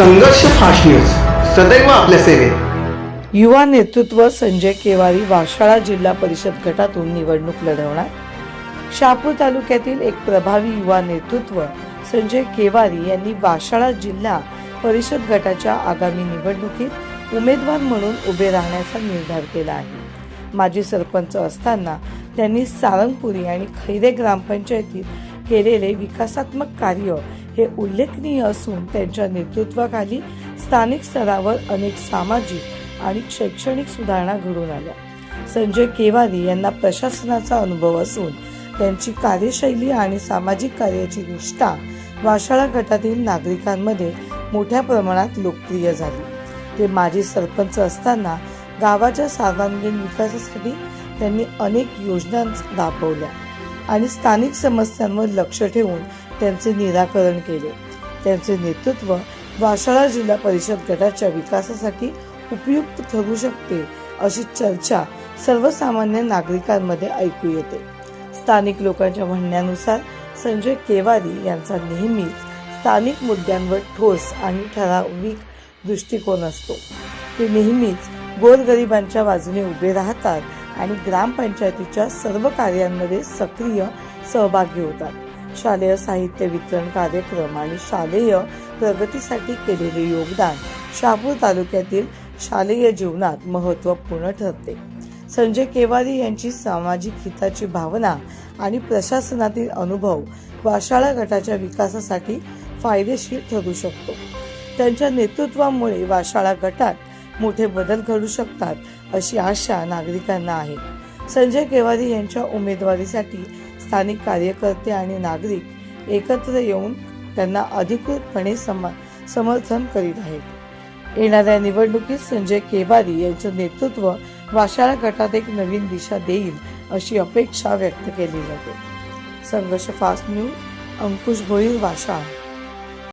संघर्ष fast news. सदैव आपल्या सेवेत. युवा नेतृत्व संजय केवारी वाशाळा जिल्हा परिषद गटातून निवडणूक लढवणार. शहापूर तालुक्यातील एक प्रभावी युवा नेतृत्व संजय केवारी यांनी वाशाळा जिल्हा परिषद गटाच्या आगामी निवडणुकीत उमेदवार म्हणून उभे राहण्याचा निर्धार केला आहे. माजी सरपंच असताना त्यांनी सारंगपुरी आणि खैरे ग्रामपंचायतीत केलेले विकासात्मक कार्य हे उल्लेखनीय असून त्यांच्या नेतृत्वाखाली स्थानिक स्तरावर अनेक सामाजिक आणि शैक्षणिक सुधारणा घडून आल्या. संजय केवारी यांना प्रशासनाचा अनुभव असून त्यांची कार्यशैली आणि सामाजिक कार्याची निष्ठा वाशाळा गटातील नागरिकांमध्ये मोठ्या प्रमाणात लोकप्रिय झाली. ते माजी सरपंच असताना गावाच्या सर्वांगीण विकासासाठी त्यांनी अनेक योजना राबवल्या आणि स्थानिक समस्यांवर लक्ष ठेवून त्यांचे निराकरण केले. त्यांचे नेतृत्व वाशाळा जिल्हा परिषद गटाच्या विकासासाठी उपयुक्त ठरू शकते अशी चर्चा सर्वसामान्य नागरिकांमध्ये ऐकू येते. स्थानिक लोकांच्या म्हणण्यानुसार संजय केवारी यांचा नेहमीच स्थानिक मुद्द्यांवर ठोस आणि ठराविक दृष्टिकोन असतो. ते नेहमीच गोरगरिबांच्या बाजूने उभे राहतात आणि ग्रामपंचायतीच्या सर्व कार्यांमध्ये सक्रिय सहभागी होतात. शालेय साहित्य वितरण कार्यक्रम आणि शालेय प्रगतीसाठी केलेले योगदान शहापूर तालुक्यातील शालेय जीवनात महत्त्वपूर्ण ठरते. संजय केवारी यांची सामाजिक हिताची भावना आणि प्रशासनातील अनुभव वाशाळा गटाच्या विकासासाठी फायदेशीर ठरू शकतो. त्यांच्या नेतृत्वामुळे वाशाळा गटात मोठे बदल घडू शकतात अशी आशा नागरिकांना आहे. संजय केवारी यांच्या उमेदवारीसाठी स्थानिक कार्यकर्ते आणि नागरिक एकत्र येऊन त्यांना अधिकृतपणे सम समर्थन करीत आहेत. येणाऱ्या निवडणुकीत संजय केवारी यांचं नेतृत्व वाशाळा गटात एक नवीन दिशा देईल अशी अपेक्षा व्यक्त केली जाते. संघर्ष फास्ट न्यूज अंकुश भोईर वाशाळा.